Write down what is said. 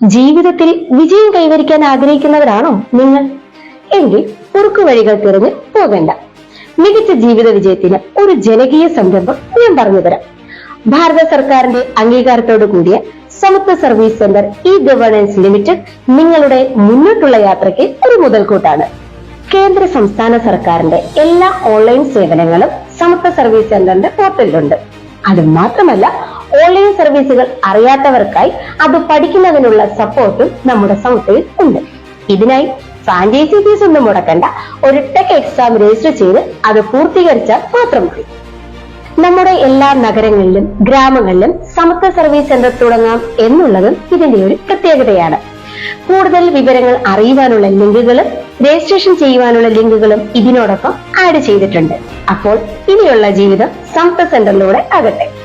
ജീവിതത്തിൽ വിജയം കൈവരിക്കാൻ ആഗ്രഹിക്കുന്നവരാണോ നിങ്ങൾ? എങ്കിൽ ഉറുക്കു വഴികൾ തിരഞ്ഞ് പോകണ്ട. മികച്ച ജീവിത വിജയത്തിന് ഒരു ജനകീയ സംരംഭം ഞാൻ പറഞ്ഞുതരാം ഭാരത സർക്കാരിന്റെ അംഗീകാരത്തോടു കൂടിയ സമത്വ service centre e governance limited നിങ്ങളുടെ മുന്നോട്ടുള്ള യാത്രയ്ക്ക് ഒരു മുതൽക്കൂട്ടാണ്. കേന്ദ്ര സംസ്ഥാന സർക്കാരിന്റെ എല്ലാ ഓൺലൈൻ സേവനങ്ങളും സമത്വ സർവീസ് സെന്ററിന്റെ പോർട്ടലിലുണ്ട്. അത് മാത്രമല്ല ഓൺലൈൻ സർവീസുകൾ അറിയാത്തവർക്കായി അത് പഠിക്കുന്നതിനുള്ള സപ്പോർട്ടും നമ്മുടെ സമത്വയിൽ ഉണ്ട്. ഇതിനായി ഫ്രാഞ്ചൈസി ഫീസ് ഒന്നും മുടക്കണ്ട. ഒരു ടെക് എക്സാം രജിസ്റ്റർ ചെയ്ത് അത് പൂർത്തീകരിച്ചാൽ മാത്രം മതി. നമ്മുടെ എല്ലാ നഗരങ്ങളിലും ഗ്രാമങ്ങളിലും സമത്വ സർവീസ് സെന്റർ തുടങ്ങാം എന്നുള്ളതും ഇതിന്റെ ഒരു പ്രത്യേകതയാണ്. കൂടുതൽ വിവരങ്ങൾ അറിയുവാനുള്ള ലിങ്കുകളും രജിസ്ട്രേഷൻ ചെയ്യുവാനുള്ള ലിങ്കുകളും ഇതിനോടൊപ്പം ആഡ് ചെയ്തിട്ടുണ്ട്. അപ്പോൾ ഇനിയുള്ള ജീവിതം സമത്വ സെന്ററിലൂടെ ആകട്ടെ.